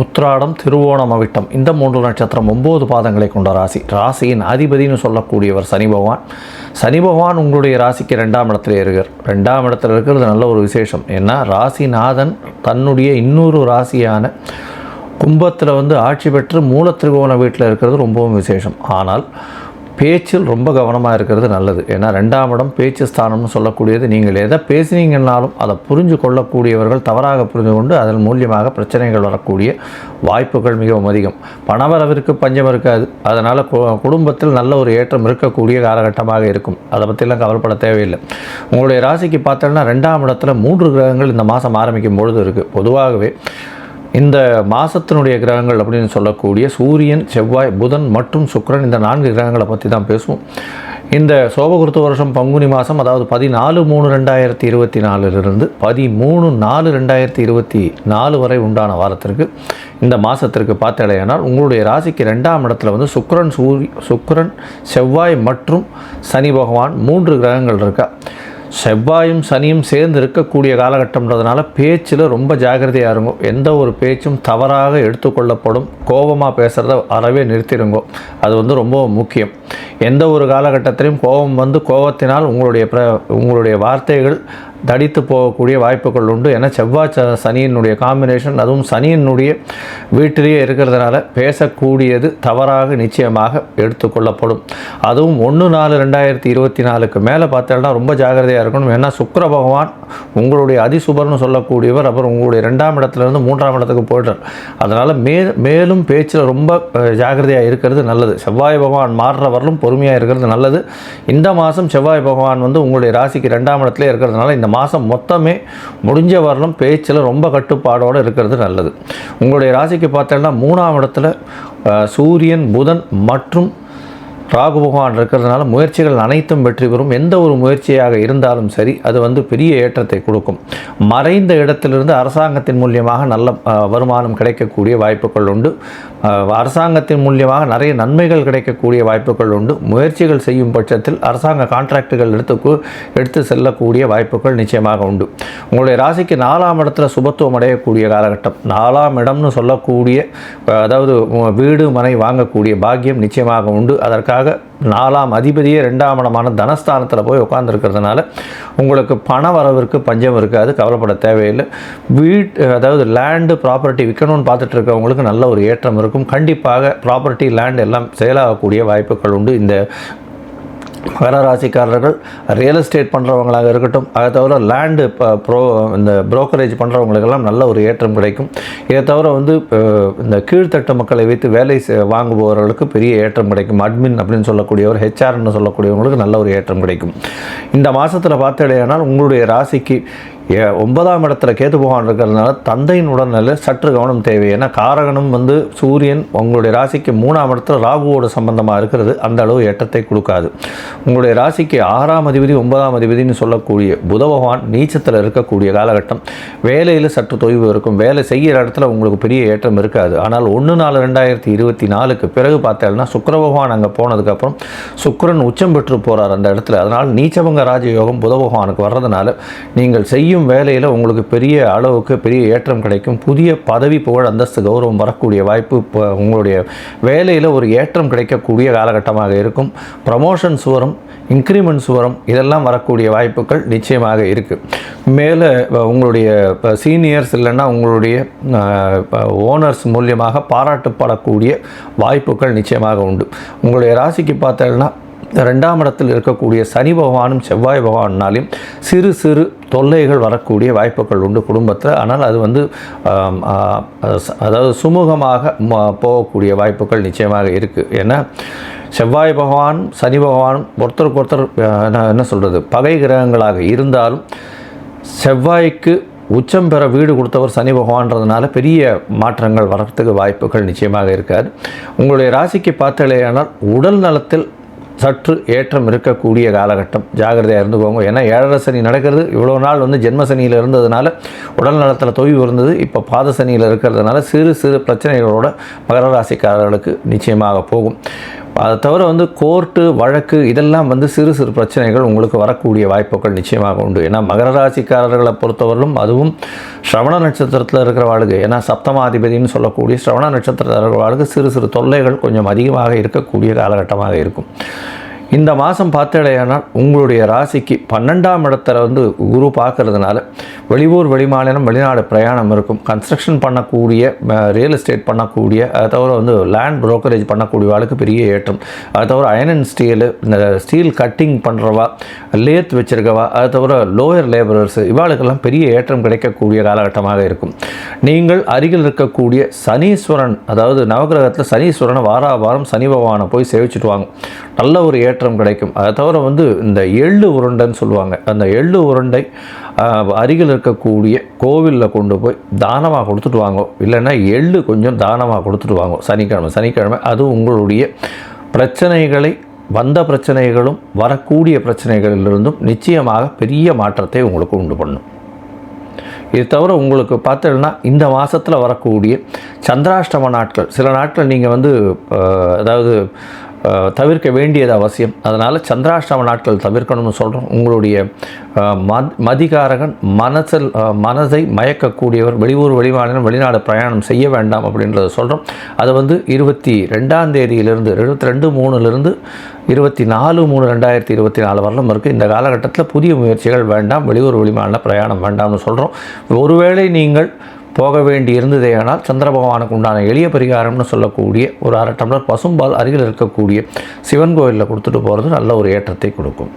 உத்ராடம் திருவோணம் அவிட்டம். இந்த மூன்று நட்சத்திரம் ஒம்பது பாதங்களை கொண்ட ராசி. ராசியின் அதிபதினு சொல்லக்கூடியவர் சனி பகவான். சனி பகவான் உங்களுடைய ராசிக்கு ரெண்டாம் இடத்துல இருக்கார் ரெண்டாம் இடத்துல இருக்கிறது நல்ல ஒரு விசேஷம். ஏன்னா ராசிநாதன் தன்னுடைய இன்னொரு ராசியான கும்பத்தில் வந்து ஆட்சி பெற்று மூல திரிகோண வீட்டில் இருக்கிறது ரொம்பவும் விசேஷம். ஆனால் பேச்சில் ரொம்ப கவனமாக இருக்கிறது நல்லது. ஏன்னா ரெண்டாம் இடம் பேச்சு ஸ்தானம்னு சொல்லக்கூடியது நீங்கள் எதை பேசினீங்கன்னாலும் அதை புரிஞ்சு கொள்ளக்கூடியவர்கள் தவறாக புரிந்து கொண்டு அதன் மூலியமாக பிரச்சனைகள் வரக்கூடிய வாய்ப்புகள் மிகவும் அதிகம். பணவரவிற்கு பஞ்சம் இருக்காது. அதனால் குடும்பத்தில் நல்ல ஒரு ஏற்றம் இருக்கக்கூடிய காலகட்டமாக இருக்கும். அதை பற்றிலாம் கவலைப்பட தேவையில்லை. உங்களுடைய ராசிக்கு பார்த்தோன்னா ரெண்டாம் இடத்துல மூன்று கிரகங்கள் இந்த மாதம் ஆரம்பிக்கும் பொழுது இருக்குது பொதுவாகவே இந்த மாதத்தினுடைய கிரகங்கள் அப்படின்னு சொல்லக்கூடிய சூரியன் செவ்வாய் புதன் மற்றும் சுக்கிரன் இந்த நான்கு கிரகங்களை பற்றி தான் பேசுவோம். இந்த சோபகுருத்து வருஷம் பங்குனி மாதம் அதாவது பதினாலு மூணு ரெண்டாயிரத்தி இருபத்தி நாலுலேருந்து பதிமூணு நாலு ரெண்டாயிரத்தி இருபத்தி நாலு வரை உண்டான வாரத்திற்கு இந்த மாதத்திற்கு பார்த்தடையானால் உங்களுடைய ராசிக்கு ரெண்டாம் இடத்துல வந்து சுக்கரன் சூரி சுக்கரன் செவ்வாய் மற்றும் சனி பகவான் மூன்று கிரகங்கள் இருக்கா? செவ்வாயும் சனியும் சேர்ந்து இருக்கக்கூடிய காலகட்டம்ன்றதுனால பேச்சில் ரொம்ப ஜாக்கிரதையாக இருங்கோ. எந்த ஒரு பேச்சும் தவறாக எடுத்துக்கொள்ளப்படும். கோபமாக பேசுகிறத அறவே நிறுத்திடுங்கோ அது வந்து ரொம்ப முக்கியம். எந்த ஒரு காலகட்டத்திலையும் கோபம் வந்து கோபத்தினால் உங்களுடைய பிர உங்களுடைய வார்த்தைகள் தடித்து போகக்கூடிய வாய்ப்புகள் உண்டு. ஏன்னா செவ்வாய் சனியினுடைய காம்பினேஷன் அதுவும் சனியினுடைய வீட்டிலேயே இருக்கிறதுனால பேசக்கூடியது தவறாக நிச்சயமாக எடுத்துக்கொள்ளப்படும். அதுவும் ஒன்று நாலு ரெண்டாயிரத்தி இருபத்தி நாலுக்கு மேலே பார்த்தோம்னா ரொம்ப ஜாக்கிரதையாக இருக்கணும். ஏன்னா சுக்கர பகவான் உங்களுடைய அதிசுபர்னு சொல்லக்கூடியவர் அப்புறம் உங்களுடைய ரெண்டாம் இடத்துலேருந்து மூன்றாம் இடத்துக்கு போய்டார் அதனால் மே மேலும் பேச்சில் ரொம்ப ஜாக்கிரதையாக இருக்கிறது நல்லது. செவ்வாய் பகவான் மாறுற வரலும் பொறுமையாக இருக்கிறது நல்லது. இந்த மாதம் செவ்வாய் பகவான் வந்து உங்களுடைய ராசிக்கு ரெண்டாம் இடத்துல இருக்கிறதுனால இந்த மாதம் மொத்தமே முடிஞ்ச வரலும் பேச்சில் ரொம்ப கட்டுப்பாடோடு இருக்கிறது நல்லது. உங்களுடைய ராசிக்கு பார்த்தோன்னா மூணாம் இடத்துல சூரியன் புதன் மற்றும் ராகு பகவான் இருக்கிறதுனால முயற்சிகள் அனைத்தும் வெற்றி பெறும். எந்த ஒரு முயற்சியாக இருந்தாலும் சரி அது வந்து பெரிய ஏற்றத்தை கொடுக்கும். மறைந்த இடத்திலிருந்து அரசாங்கத்தின் மூலியமாக நல்ல வருமானம் கிடைக்கக்கூடிய வாய்ப்புகள் உண்டு. அரசாங்கத்தின் மூலியமாக நிறைய நன்மைகள் கிடைக்கக்கூடிய வாய்ப்புகள் உண்டு. முயற்சிகள் செய்யும் பட்சத்தில் அரசாங்க கான்ட்ராக்டுகள் எடுத்து எடுத்து செல்லக்கூடிய வாய்ப்புகள் நிச்சயமாக உண்டு. உங்களுடைய ராசிக்கு நாலாம் இடத்துல சுபத்துவம் அடையக்கூடிய காலகட்டம். நாலாம் இடம்னு சொல்லக்கூடிய அதாவது வீடு மனை வாங்கக்கூடிய பாக்கியம் நிச்சயமாக உண்டு. அதற்காக நாலாம் அதிபதியே ரெண்டாம் இடமான தனஸ்தானத்தில் போய் உட்காந்துருக்கிறதுனால உங்களுக்கு பண வரவிற்கு பஞ்சம் இருக்காது கவலைப்பட தேவையில்லை. வீட் அதாவது லேண்டு ப்ராப்பர்ட்டி விற்கணும்னு பார்த்துட்டு இருக்கவங்களுக்கு நல்ல ஒரு ஏற்றம் இருக்கும். கண்டிப்பாக ப்ராப்பர்ட்டி லேண்ட் எல்லாம் செயலாகக்கூடிய வாய்ப்புகள் உண்டு. இந்த மகர ராசிக்காரர்கள் ரியல் எஸ்டேட் பண்ணுறவங்களாக இருக்கட்டும் அதை தவிர லேண்டு ப்ரோ இந்த புரோக்கரேஜ் பண்ணுறவங்களுக்கெல்லாம் நல்ல ஒரு ஏற்றம் கிடைக்கும். இதை தவிர வந்து இப்போ இந்த கீழ்த்தட்டு மக்களை வைத்து வேலை செ- வாங்குபவர்களுக்கு பெரிய ஏற்றம் கிடைக்கும். அட்மின் அப்படின்னு சொல்லக்கூடியவர் ஹெச்ஆர்னு சொல்லக்கூடியவங்களுக்கு நல்ல ஒரு ஏற்றம் கிடைக்கும். இந்த மாதத்தில் பார்த்தடையானால் உங்களுடைய ராசிக்கு ஒன்பதாம் இடத்துல கேத்து பகவான் இருக்கிறதுனால தந்தையின் உடல்நிலை சற்று கவனம் தேவை. ஏன்னா காரகனும் வந்து சூரியன் உங்களுடைய ராசிக்கு மூணாம் இடத்துல ராகுவோட சம்பந்தமாக இருக்கிறது. அந்த அளவு ஏற்றத்தை கொடுக்காது. உங்களுடைய ராசிக்கு ஆறாம் அதிபதி ஒன்பதாம் அதிபதினு சொல்லக்கூடிய புத பகவான் நீச்சத்தில் இருக்கக்கூடிய காலகட்டம். வேலையில் சற்று தொய்வு இருக்கும். வேலை செய்கிற இடத்துல உங்களுக்கு பெரிய ஏற்றம் இருக்காது. ஆனால் ஒன்று நாலு ரெண்டாயிரத்தி இருபத்தி நாலுக்கு பிறகு பார்த்தேன்னா சுக்கர பகவான் அங்கே போனதுக்கப்புறம் சுக்கரன் உச்சம் பெற்று போகிறார் அந்த இடத்துல. அதனால் நீச்சவங்க ராஜயோகம் புத பகவானுக்கு வர்றதுனால நீங்கள் செய்யும் வேலையில் உங்களுக்கு பெரிய அளவுக்கு பெரிய ஏற்றம் கிடைக்கும். புதிய பதவி புகழ் அந்தஸ்து கௌரவம் வரக்கூடிய வாய்ப்பு இப்போ உங்களுடைய வேலையில் ஒரு ஏற்றம் கிடைக்கக்கூடிய காலகட்டமாக இருக்கும். ப்ரமோஷன்ஸ் வரும் இன்க்ரிமெண்ட்ஸ் வரும் இதெல்லாம் வரக்கூடிய வாய்ப்புகள் நிச்சயமாக இருக்குது மேலே உங்களுடைய சீனியர்ஸ் இல்லைன்னா உங்களுடைய ஓனர்ஸ் மூலியமாக பாராட்டுப்படக்கூடிய வாய்ப்புகள் நிச்சயமாக உண்டு. உங்களுடைய ராசிக்கு இந்த ரெண்டாம் இடத்தில் இருக்கக்கூடிய சனி பகவானும் செவ்வாய் பகவானாலையும் சிறு சிறு தொல்லைகள் வரக்கூடிய வாய்ப்புகள் உண்டு குடும்பத்தில். ஆனால் அது வந்து அதாவது சுமூகமாக ம- போகக்கூடிய வாய்ப்புகள் நிச்சயமாக இருக்குது ஏன்னா செவ்வாய் பகவான் சனி பகவான் ஒருத்தருக்கு ஒருத்தர் என்ன- என்ன சொல்கிறது பகை கிரகங்களாக இருந்தாலும் செவ்வாய்க்கு உச்சம் பெற வீடு கொடுத்தவர் சனி பகவான்றதுனால பெரிய மாற்றங்கள் வரத்துக்கு வாய்ப்புகள் நிச்சயமாக இருக்காது. உங்களுடைய ராசிக்கு பார்த்தாலேயானால் உடல் நலத்தில் சற்று ஏற்றம் இருக்கக்கூடிய காலகட்டம். ஜாகிரதையாக இருந்துக்கோங்க. ஏன்னா ஏழரை சனி நடக்கிறது இவ்வளோ நாள் வந்து ஜென்ம சனியில் இருந்ததுனால உடல் நலத்தில் தொய்வு இருந்தது. இப்போ பாத சனியில் இருக்கிறதுனால சிறு சிறு பிரச்சனைகளோட மகர ராசிக்காரர்களுக்கு நிச்சயமாக போகும். அதை தவிர வந்து கோர்ட்டு வழக்கு இதெல்லாம் வந்து சிறு சிறு பிரச்சனைகள் உங்களுக்கு வரக்கூடிய வாய்ப்புகள் நிச்சயமாக உண்டு. ஏன்னா மகர ராசிக்காரர்களை பொறுத்தவரையிலும் அதுவும் ஸ்ரவண நட்சத்திரத்தில் இருக்கிறவாளுக்கு ஏன்னா சப்தமாதிபதினு சொல்லக்கூடிய ஸ்ரவண நட்சத்திரத்தில் இருக்கிறவாளுக்கு சிறு சிறு தொல்லைகள் கொஞ்சம் அதிகமாக இருக்கக்கூடிய காலகட்டமாக இருக்கும். இந்த மாதம் பார்த்தடையானால் உங்களுடைய ராசிக்கு பன்னெண்டாம் இடத்துல வந்து குரு பார்க்கறதுனால வெளியூர் வெளிமாநிலம் வெளிநாடு பிரயாணம் இருக்கும். கன்ஸ்ட்ரக்ஷன் பண்ணக்கூடிய ரியல் எஸ்டேட் பண்ணக்கூடிய அதை தவிர வந்து லேண்ட் ப்ரோக்கரேஜ் பண்ணக்கூடிய ஆளுக்கு பெரிய ஏற்றம். அதை தவிர அயன் அண்ட் ஸ்டீலு இந்த ஸ்டீல் கட்டிங் பண்ணுறவா லேத் வச்சிருக்கவா அதை தவிர லோயர் லேபரர்ஸ் இவாளுக்கெல்லாம் பெரிய ஏற்றம் கிடைக்கக்கூடிய காலகட்டமாக இருக்கும். நீங்கள் அருகில் இருக்கக்கூடிய சனீஸ்வரன் அதாவது நவகிரகத்தில் சனீஸ்வரனை வாரா வாரம் சனி பகவானை போய் சேவிச்சுட்டு வாங்க. நல்ல ஒரு ஏற்றம் கிடைக்கும். அதை தவிர வந்து இந்த எள்ளு உருண்டைன்னு சொல்லுவாங்க. அந்த எள்ளு உருண்டை அருகில் இருக்கக்கூடிய கோவிலில் கொண்டு போய் தானமாக கொடுத்துட்டு வாங்க. இல்லைன்னா எள்ளு கொஞ்சம் தானமாக கொடுத்துட்டு வாங்க. சனிக்கிழமை சனிக்கிழமை அது உங்களுடைய பிரச்சனைகளை வந்த பிரச்சனைகளும் வரக்கூடிய பிரச்சனைகளிலிருந்தும் நிச்சயமாக பெரிய மாற்றத்தை உங்களுக்கு உண்டு பண்ணும். இது தவிர உங்களுக்கு பார்த்தீங்கன்னா இந்த மாதத்தில் வரக்கூடிய சந்திராஷ்டம நாட்கள். சில நாட்கள் நீங்கள் வந்து அதாவது தவிர்க்க வேண்டியது அவசியம். அதனால் சந்திராஷ்டம நாட்கள் தவிர்க்கணும்னு சொல்கிறோம் உங்களுடைய மத் மதிகாரகன் மனசில் மனதை மயக்கக்கூடியவர் வெளியூர் வெளிமாநிலம் வெளிநாடு பிரயாணம் செய்ய வேண்டாம் அப்படின்றத சொல்கிறோம் அது வந்து இருபத்தி ரெண்டாம் தேதியிலிருந்து இருபத்தி ரெண்டு மூணுலேருந்து இருபத்தி நாலு மூணு ரெண்டாயிரத்தி இருபத்தி நாலு வரலும் இருக்குது இந்த காலகட்டத்தில் புதிய முயற்சிகள் வேண்டாம் வெளியூர் வெளிமாநில பிரயாணம் வேண்டாம்னு சொல்கிறோம் ஒருவேளை நீங்கள் போக வேண்டி இருந்ததேயானால் சந்திர பகவானுக்கு உண்டான எளிய பரிகாரம்னு சொல்லக்கூடிய ஒரு அரை டம்ளர் பசும்பால் அருகில் இருக்கக்கூடிய சிவன் கோயிலில் கொடுத்துட்டு போகிறது நல்ல ஒரு ஏற்றத்தை கொடுக்கும்.